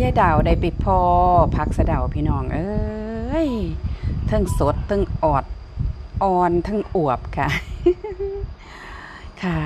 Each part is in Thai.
ยายดาวได้ไปพอพักสะเดาพี่น้อง เอ้ยเทั้งสดเทั้งออดอ่อนเทั้งอวบค่ะ ค่ะ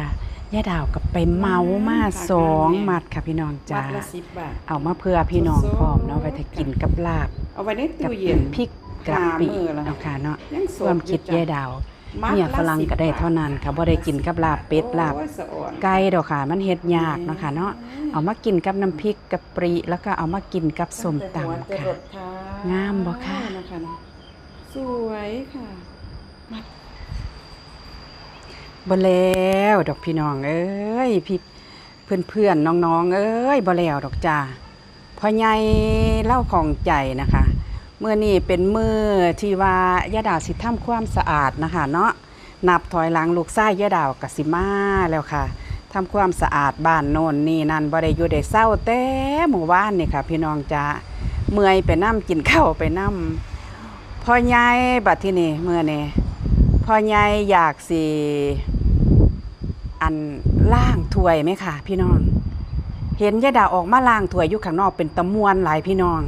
ยายดาวก็ไปเมามาสองมัดค่ะพี่น้องจ้ามัดละสิบบาทเอามาเพื่อพี่น้องสดๆพร้อมเนาะไปถ้ากินกับลาบ เอาไว้ในกัตู้เย็นพริกกะปิขามือละเอาค่ะเนาะยังสดความคิดอยู่จ้ะยายดาวมัด เนี่ยละฝรั่งก็ได้10เท่านั้นค่ะบ่ได้กินกับลาบเป็ดลาบโอ้ยสะอ่อนไก่ดอกค่ะ มันเฮ็ดยากเนาะค่ะเนาะเอามากินกับน้ำพริกกะปริแล้วก็เอามากินกับส้มตำหัวจะค่ะรดค่ะงามบ่คะนะคะเนาะสวยค่ะบ่แล้วดอกพี่น้องเอ้ยพี่เพื่อนๆน้องๆ เอ้ยบ่แล้วดอกจ้าพ่อใหญ่เล่าของใจนะคะ เมื่อนี้เป็นมือที่ว่ายาดาวสิทำความสะอาดนะคะเนาะนับถอยหลังลูกชายยาดาวกสิมาแล้วค่ะทำความสะอาดบ้านโน่นนี่นั่นบ่ได้อยู่ได้เศร้าแต่หมู่บ้านนี่ค่ะ พี่น้องจ้าเมื่อยไปนํกินข้าวไปนํพ่อใหญ่บัดที่นี่เมื่อนี่พ่อใหญ่อยากสิอันล่างถ้วยไหมค่ะ พี่น้อง เห็นยาดาวออกมาล่างถ้วยอยู่ข้างนอกเป็นตะมวนหลายพี่น้อง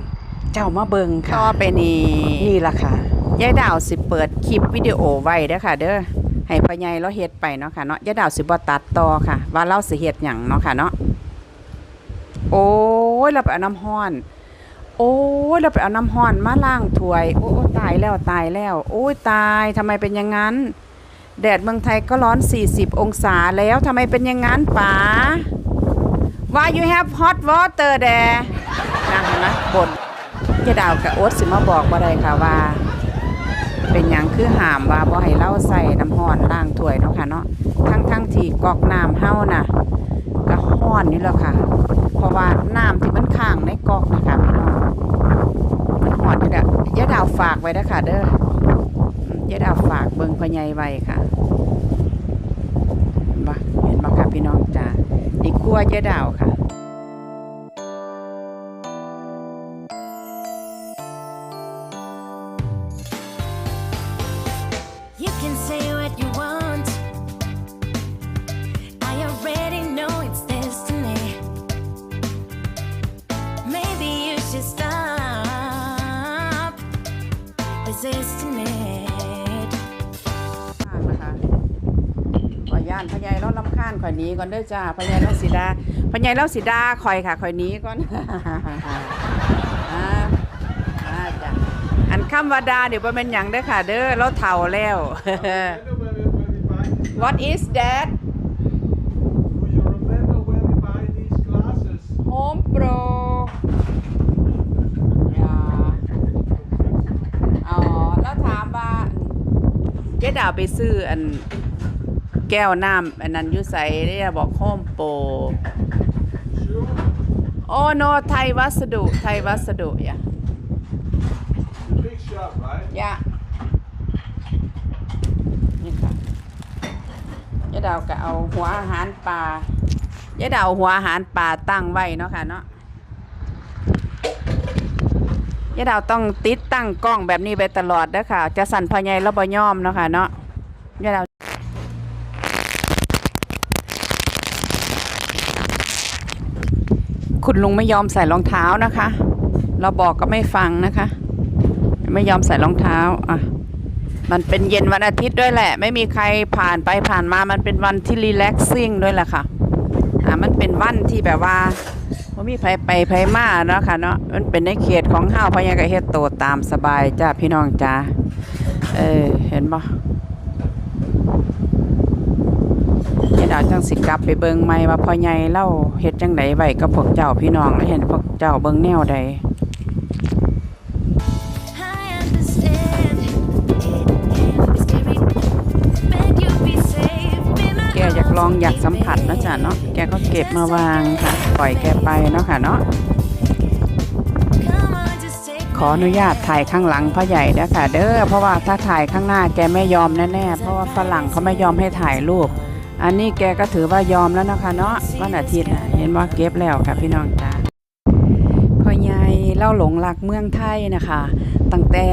เจ้ามาเบิงค่ะต่อไปนี้นี่ล่ะค่ะยายดาวสิเปิดคลิปวิดีโอไว้เด้อค่ะ เด้อให้พ่อใหญ่เราเฮ็ดไปเนาะค่ะเนาะยายดาวสิบ่ตัดต่อค่ะ ว่าเราสิเฮ็ดหยังเนาะค่ะเนาะโอ้ยเราไปเอาน้ำห้อน โอ้ยเราไปเอาน้ำห้อนมาล้างถ้วย โอ้ยตายแล้วตายแล้ว โอ้ยตายทำไมเป็นอย่างนั้น แดดเมืองไทยก็ร้อน 40 องศาแล้วทำไมเป็นอย่างนั้นป๋า Why you have hot water there นะเห็นไหมบ่น ยาดาวกับโอ๊ตสิมาบอกบ่ได้ค่ะว่า เป็นหยังคือหามว่าบ่ให้เราใส่น้ำห้อนล้างถ้วยเนาะค่ะเนาะทั้งทั้งที่กอกน้ำเฮาน่ะก็ห้อนนี่แหละค่ะ เพราะว่าน้ำที่มันค้างในกอกนะคะพี่น้องมันห้อนอยู่แล้วยาดาวฝากไว้นะค่ะเด้ออืมยาดาวฝากเบิงพ่อใหญ่ไว้ค่ะเห็นบ่เห็นบ่ค่ะพี่น้องจ้านี่ครัวยาดาวค่ะ ย่านพญายเราลำคาญข่อยนี้ก่อนเด้อจ้าพญายเราสีดาพญายเราสีดาข่อยค่ะข่อยนี้ก่อนอันคำว่าดาเดี๋ยวบ่แม่นหยังเด้อค่ะ เด้อเราเฒ่าแล้ว What is that Do you remember where we buy these glasses? Home Pro อ๋อแล้วถามว่าเจ๊ดาวไปซื้ออัน ก้วน้ำอันนั้นอยู่ไสได้บอก Home Pro Sure. โอ้โนไทยวัสดุไทยวัสดุอย่า big shop, right? อย่านี่ค่ะยายดาวก็เอาหัวอาหารปลายายดาวเอาหัวอาหารปลาตั้งไว้เนาะค่ะเนาะยายดาวต้องติดตั้งกล้องแบบนี้ไปตลอดเด้อค่ะ จะสั่นพอใหญ่แล้วบ่ยอมเนาะค่ะเนาะยายดาว คุณลุงไม่ยอมใส่รองเท้านะคะ เราบอกก็ไม่ฟังนะคะ ไม่ยอมใส่รองเท้าอะมันเป็นเย็นวันอาทิตย์ด้วยแหละ ไม่มีใครผ่านไปผ่านมามันเป็นวันที่รีแลกซิ่งด้วยแหละค่ะอะมันเป็นวันที่แบบว่าไม่มีไผไปไผมาเนาะค่ะเนาะมันเป็นในเขตของห้าวพะยังก็เฮ็ดโตตามสบายจ้าพี่น้องจ้าเออเห็นบ่ เฮ็ดเอาจังสิกลับไปเบิ่งใหม่ว่าพ่อใหญ่เล่าเฮ็ดจังไดไว้กับพวกเจ้าพี่น้องแล้วเห็นพวกเจ้าเบิ่งแนวใดแกอยากลองอยากสัมผัสนะจ๊ะเนาะแกก็เก็บมาวางค่ะ ปล่อยแกไปเนาะค่ะเนาะขออนุญาตถ่ายข้างหลังพ่อใหญ่นะค่ะเด้อเพราะว่าถ้าถ่ายข้างหน้าแกไม่ยอมแน่ๆเพราะว่าฝรั่งเขาไม่ยอมให้ถ่ายรูป อันนี้แกก็ถือว่ายอมแล้วนะคะเนาะวันอาทิตย์น่ะเห็นว่าเก็บแล้วค่ะพี่น้องจ้าพ่อใหญ่เล่าหลงรักเมืองไทยนะคะ ตั้งแต่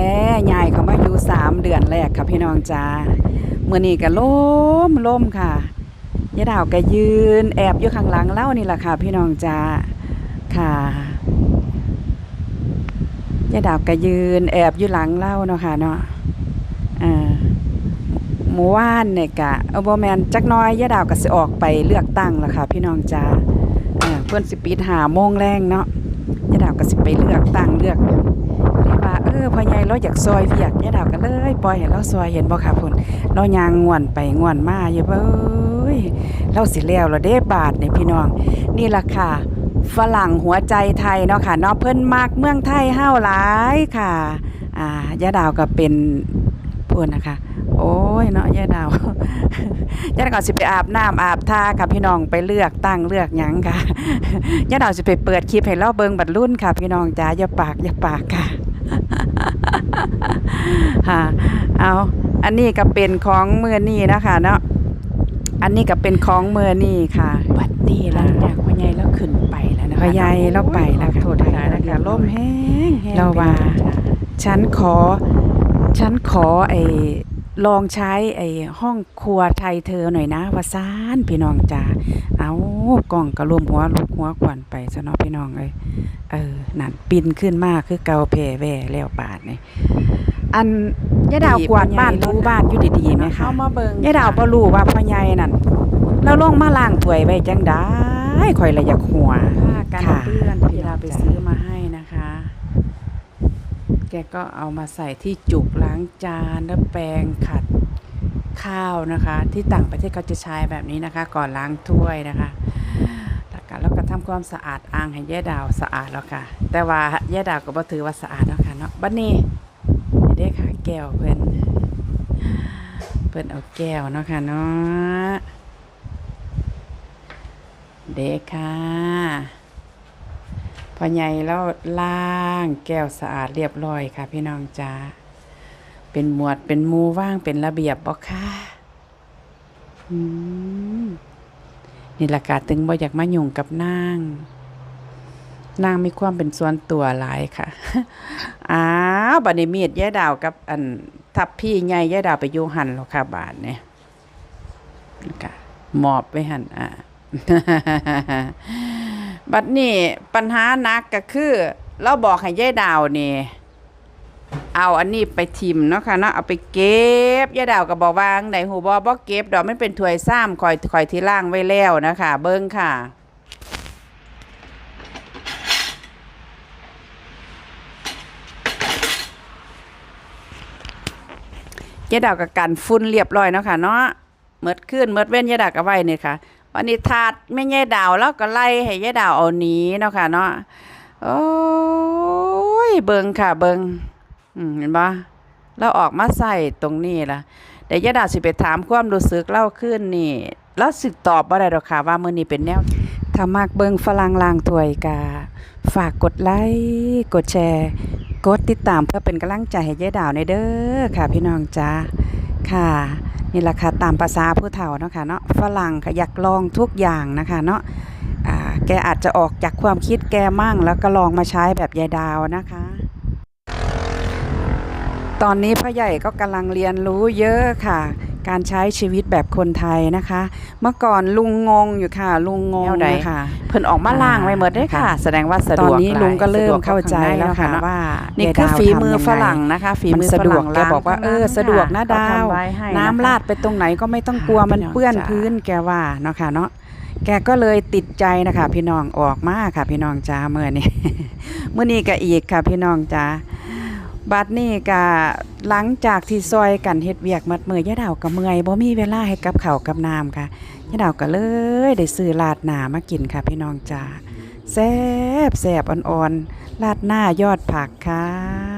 ยายเขามาอยู่สามเดือนแรกค่ะพี่น้องจ้าเมื่อนี้ก็ล้มล้มค่ะยายดาวก็ยืนแอบอยู่ข้างหลังเล่านี่แหละค่ะ พี่น้องจ้าค่ะยายดาวก็ยืนแอบอยู่หลังเล่าเนาะค่ะเนาะเอ่า หมู่ว่านเนี่ยกะเออบแมนจักน้อยยาดาวก็สิออกไปเลือกตั้งแล้วค่ะ พี่น้องจ้าเพื่อนสิปิดหาโมงแรงเนาะยาดาวก็สิไปเลือกตั้งเลือกเลยว่าเออพ่อใหญ่เราอยากซอยเวียกยาดาวก็เลยปล่อยให้เราซอยเห็นบ่ค่ะพุ่นเรายางง่วนไปง่วนมาอยู่เบ้ยเราสิแล้วแล้วเด้บาทเนี่ยพี่น้อง นี่ล่ะค่ะฝรั่งหัวใจไทยเนาะค่ะเนาะเพิ่นมากเมืองไทยเฮาหลายค่ะ อ่ายะดาวก็เป็นพูดนะคะ โอ้ยเนาะยะดาวยะดาวก็สิไปอาบน้ำอาบท่าค่ะพี่น้องไปเลือกตั้งเลือกหยังค่ะยะดาวสิไปเปิดคลิปให้เราเบิ่งบัดรุ่นค่ะ พี่น้องจ้าอย่าปากอย่าปากค่ะค่ะเอาอันนี้ก็เป็นของมือนี่นะคะเนาะอันนี้ก็เป็นของมือนี่ค่ะบัดนี้หลังจากพ่อใหญ่แล้วขึ้นไปแล้วนะคะพ่อใหญ่เราไปแล้วค่ะโทษนะคะนะคะล่มแห้งแห้งเราว่าไปแล้วจ้ะฉันขอฉันขอไอ้ ลองใช้ไอ้ห้องครัวไทยเธอหน่อยนะว่าซานพี่น้องจ๋าเอากล่องกระลมหัวลูกหัวขวัญไปซะเนาะพี่น้องเอ้ยเออนั่นปินขึ้นมาคือเกาแผ่แว่แล้วปาดนี่อันยายดาวกวาดบ้านทูบ้านอยู่ดีๆไหมคะเข้ามาเบิ่งยายดาวบ่รู้ว่าพ่อใหญ่นั่นเราลงมาล้างถ้วยไว้จังได้ข่อยละอยากหัวผ้ากันค่ะเปื้อนที่เราไปซื้อมาให้นะคะ แกก็เอามาใส่ที่จุกล้างจานแล้วแปรงขัดข้าวนะคะ ที่ต่างประเทศเขาจะใช้แบบนี้นะคะ ก่อนล้างถ้วยนะคะแล้วก็แล้วก็ทำความสะอาดอ่างให้ย่าดาวสะอาดแล้วค่ะ แต่ว่าย่าดาวก็บ่ถือว่าสะอาดแล้วค่ะเนาะบัดนนี่เด้ค่ะแก้วเพิ่นเพิ่นเอาแก้วเนาะค่ะเนาะเด้ค่ะ อใหญ่แล้วล้างแก้วสะอาดเรียบร้อยค่ะ พี่น้องจ้าเป็นหมวดเป็นมูว่างเป็นระเบียบบ่ค่ะอืมนี่ละกาตึงบ่อยากมายุ่งกับนางนางมีความเป็นส่วนตัวหลายค่ะ อ้าวบัดนี้มีดยายดาวกับ อันทับพี่ใหญ่ยายดาวไปอยู่หันแล้วค่ะบาทเนี่ยค่ะหมอบไว้หันอ่า บัดนี้ปัญหาหนักก็คือ เราบอกให้ยายดาวนี่เอาอันนี้ไปทิมเนาะค่ะเนาะเอาไปเก็บยายดาวก็บอกว่างไหนหูบอบ่เก็บดอกไมันเป็นถ้วยซ้ำคอยคอยที่ล่างไว้แล้วนะคะ เบิ้งค่ะยายดาวกับกันฟุ้นเรียบร้อยเนาะค่ะเนาะเมิดขึ้นเมิดเว้นยายดาวก็ไว้เนี่ยค่ะ วันนี้ถาดแม่ยายดาวแล้วก็ไล่ให้ยายดาวเอาหนีเนาะค่ะเนาะโอ้ยเบิงค่ะเบิงอืมเห็นปะเราออกมาใส่ตรงนี้ล่ะเดี๋ยวยายดาวสิไปถามความรู้สึกเล่าขึ้นนี่แล้วสิตอบบ่าได้ดอกค่ะว่ามื้อนี้เป็นแนวถ้ามักเบิงฝรั่งลางถวยกาฝากกดไลค์กดแชร์ กดติดตามเพื่อเป็นกำลังใจให้ยายดาวในเด้อค่ะ พี่น้องจ้าค่ะ นี่แหละค่ะตามภาษาผู้เฒ่าเนาะค่ะเนาะฝรั่งค่ะอยากลองทุกอย่างนะคะเนาะแกอาจจะออกจากความคิดแกมั่งแล้วก็ลองมาใช้แบบยายดาวนะคะ ตอนนี้พ่อใหญ่ก็กำลังเรียนรู้เยอะค่ะ การใช้ชีวิตแบบคนไทยนะคะ เมื่อก่อนลุงงงอยู่ค่ะ ลุงงงแนวใดค่ะเพิ่นออกมาล่างไว้หมดได้อค่ะค่ะ แสดงว่าสะตดอนวกนี้หายลุงก็เริ่สะดมวเข้าใจแล้วค่ะเนาว่านี่ยายคือดาวฝีมือทำยังไงฝรั่งนะคะฝีมันมือสะดวกฝแกรั่งบอกว่าเออล้งสะดวกนะเขดาวทำไว้ให้ะคะน้ำลาดไปตรงไหนก็ไม่ต้องกลัวค่ะมันพี่น้องเปื้อนจ๋าพื้นแกว่าเนาะค่ะเนาะแกก็เลยติดใจนะคะ พี่น้องออกมาค่ะ พี่น้องจ้าเมื่อนี้เมื่อนี้ก็อีกค่ะ พี่น้องจ้า บัดนี้ก็หลังจากที่ซอยกันเฮ็ดเวียกมัดมือยาดาวกับเมื่อยบ่มีเวลาให้กับข้าวกับน้ำค่ะยาดาวก็เลยได้ซื้อลาดหน้ามากินค่ะ พี่น้องจ้าแซ่บแซ่บอ่อนๆลาดหน้ายอดผักค่ะ